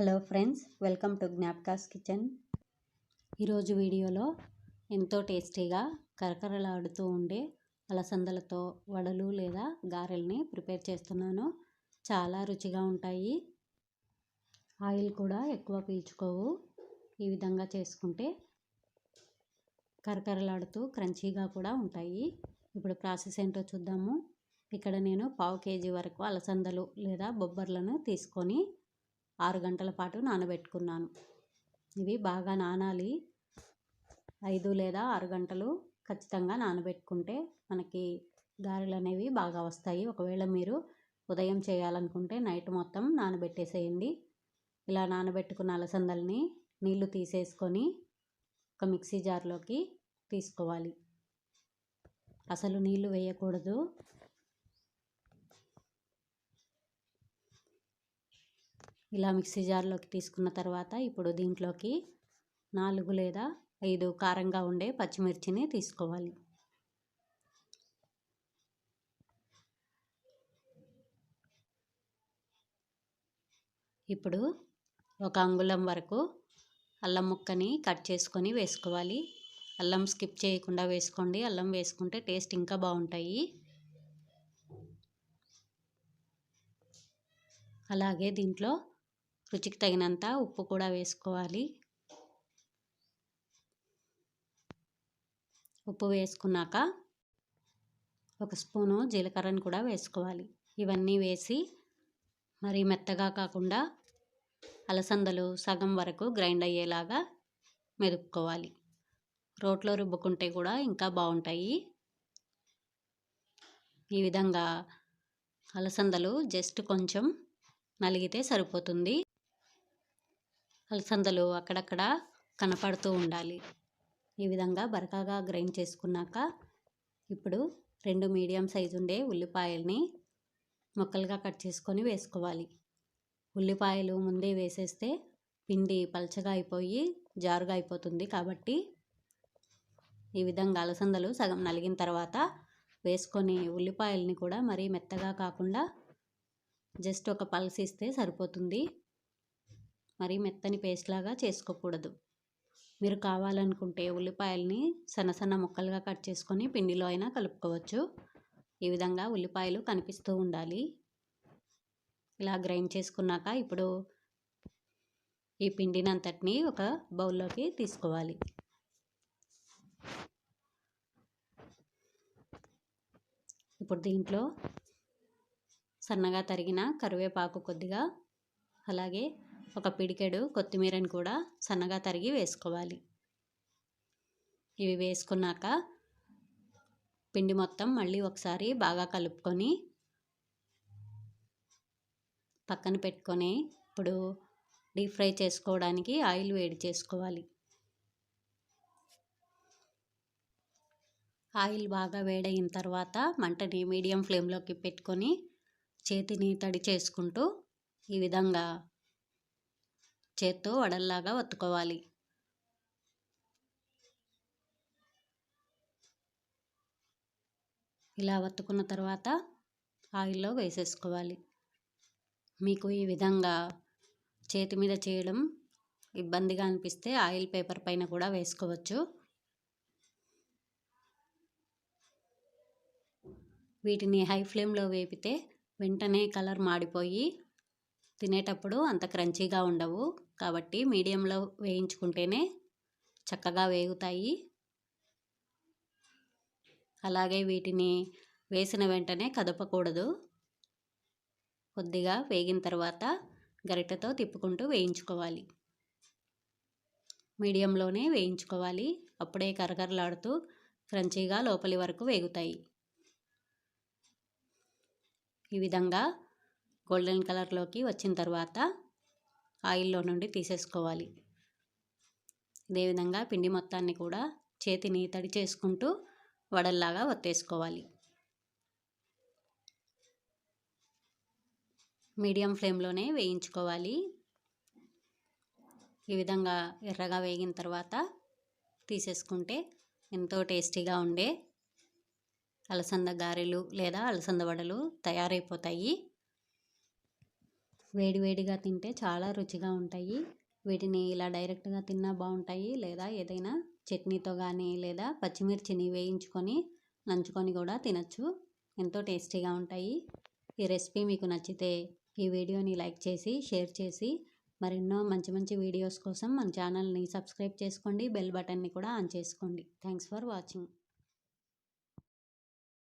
Hello friends welcome to Gnapakas kitchen ఈరోజు వీడియోలో ఎంతో టేస్టీగా కరకరలాడుతూ ఉండే అలసందలతో వడలు లేదా గారెల్ని ప్రిపేర్ చేస్తున్నాను. చాలా రుచిగా ఉంటాయి. ఆయిల్ కూడా ఎక్కువ పీల్చుకోవు. ఈ విధంగా చేసుకుంటే కరకరలాడుతూ క్రంచీగా కూడా ఉంటాయి. ఇప్పుడు ప్రాసెస్ ఏంటో చూద్దాము. ఇక్కడ నేను పావు కేజీ వరకు అలసందలు లేదా బొబ్బర్లను తీసుకొని ఆరు గంటల పాటు నానబెట్టుకున్నాను. ఇవి బాగా నానాలి. ఐదు లేదా ఆరు గంటలు ఖచ్చితంగా నానబెట్టుకుంటే మనకి గారెలు అనేవి బాగా వస్తాయి. ఒకవేళ మీరు ఉదయం చేయాలనుకుంటే నైట్ మొత్తం నానబెట్టేసేయండి. ఇలా నానబెట్టుకున్న అలసందల్ని నీళ్ళు తీసేసుకొని ఒక మిక్సీ జార్లోకి తీసుకోవాలి. అసలు నీళ్ళు వేయకూడదు. ఇలా మిక్సీ జార్లోకి తీసుకున్న తర్వాత ఇప్పుడు దీంట్లోకి నాలుగు లేదా ఐదు కారంగా ఉండే పచ్చిమిర్చిని తీసుకోవాలి. ఇప్పుడు ఒక అంగుళం వరకు అల్లం ముక్కని కట్ చేసుకొని వేసుకోవాలి. అల్లం స్కిప్ చేయకుండా వేసుకోండి. అల్లం వేసుకుంటే టేస్ట్ ఇంకా బాగుంటాయి. అలాగే దీంట్లో రుచికి తగినంత ఉప్పు కూడా వేసుకోవాలి. ఉప్పు వేసుకున్నాక ఒక స్పూను జీలకర్రను కూడా వేసుకోవాలి. ఇవన్నీ వేసి మరి మెత్తగా కాకుండా అలసందలు సగం వరకు గ్రైండ్ అయ్యేలాగా మెదుపుకోవాలి. రోట్లో రుబ్బుకుంటే కూడా ఇంకా బాగుంటాయి. ఈ విధంగా అలసందలు జస్ట్ కొంచెం నలిగితే సరిపోతుంది. అలసందలు అక్కడక్కడ కనపడుతూ ఉండాలి. ఈ విధంగా బరకాగా గ్రైండ్ చేసుకున్నాక ఇప్పుడు రెండు మీడియం సైజు ఉండే ఉల్లిపాయల్ని ముక్కలుగా కట్ చేసుకొని వేసుకోవాలి. ఉల్లిపాయలు ముందే వేసేస్తే పిండి పలచగా అయిపోయి జారుగా అయిపోతుంది కాబట్టి ఈ విధంగా అలసందలు సగం నలిగిన తర్వాత వేసుకొని ఉల్లిపాయల్ని కూడా మరీ మెత్తగా కాకుండా జస్ట్ ఒక పల్స్ ఇస్తే సరిపోతుంది. మరి మెత్తని పేస్ట్ లాగా చేసుకోకూడదు. మీరు కావాలనుకుంటే ఉల్లిపాయల్ని సన్న సన్న ముక్కలుగా కట్ చేసుకొని పిండిలో అయినా కలుపుకోవచ్చు. ఈ విధంగా ఉల్లిపాయలు కనిపిస్తూ ఉండాలి. ఇలా గ్రైండ్ చేసుకున్నాక ఇప్పుడు ఈ పిండిని అంతటిని ఒక బౌల్లోకి తీసుకోవాలి. ఇప్పుడు దీంట్లో సన్నగా తరిగిన కరివేపాకు కొద్దిగా అలాగే ఒక పిడికెడు కొత్తిమీరని కూడా సన్నగా తరిగి వేసుకోవాలి. ఇవి వేసుకున్నాక పిండి మొత్తం మళ్ళీ ఒకసారి బాగా కలుపుకొని పక్కన పెట్టుకొని ఇప్పుడు డీప్ ఫ్రై చేసుకోవడానికి ఆయిల్ వేడి చేసుకోవాలి. ఆయిల్ బాగా వేడైన తర్వాత మంటని మీడియం ఫ్లేమ్లోకి పెట్టుకొని చేతిని తడి చేసుకుంటూ ఈ విధంగా చేత్తో వడల్లాగా వత్తుకోవాలి. ఇలా వత్తుకున్న తర్వాత ఆయిల్లో వేసేసుకోవాలి. మీకు ఈ విధంగా చేతి మీద చేయడం ఇబ్బందిగా అనిపిస్తే ఆయిల్ పేపర్ పైన కూడా వేసుకోవచ్చు. వీటిని హై ఫ్లేమ్లో వేపితే వెంటనే కలర్ మాడిపోయి తినేటప్పుడు అంత క్రంచీగా ఉండవు. కాబట్టి మీడియంలో వేయించుకుంటేనే చక్కగా వేగుతాయి. అలాగే వీటిని వేసిన వెంటనే కదపకూడదు. కొద్దిగా వేగిన తర్వాత గరిటెతో తిప్పుకుంటూ వేయించుకోవాలి. మీడియంలోనే వేయించుకోవాలి. అప్పుడే కరకరలాడుతూ క్రంచీగా లోపలి వరకు వేగుతాయి. ఈ విధంగా గోల్డెన్ కలర్లోకి వచ్చిన తర్వాత ఆయిల్లో నుండి తీసేసుకోవాలి. అదేవిధంగా పిండి మొత్తాన్ని కూడా చేతిని తడి చేసుకుంటూ వడల్లాగా ఒత్తేసుకోవాలి. మీడియం ఫ్లేమ్లోనే వేయించుకోవాలి. ఈ విధంగా ఎర్రగా వేగిన తర్వాత తీసేసుకుంటే ఎంతో టేస్టీగా ఉండే అలసంద గారెలు లేదా అలసంద వడలు తయారైపోతాయి. వేడివేడిగా తింటే చాలా రుచిగా ఉంటాయి. వీటిని ఇలా డైరెక్ట్గా తిన్నా బాగుంటాయి. లేదా ఏదైనా చట్నీతో కానీ లేదా పచ్చిమిర్చిని వేయించుకొని నంచుకొని కూడా తినచ్చు. ఎంతో టేస్టీగా ఉంటాయి. ఈ రెసిపీ మీకు నచ్చితే ఈ వీడియోని లైక్ చేసి షేర్ చేసి మరెన్నో మంచి మంచి వీడియోస్ కోసం మన ఛానల్ని సబ్స్క్రైబ్ చేసుకోండి. బెల్ బటన్ని కూడా ఆన్ చేసుకోండి. Thanks for watching.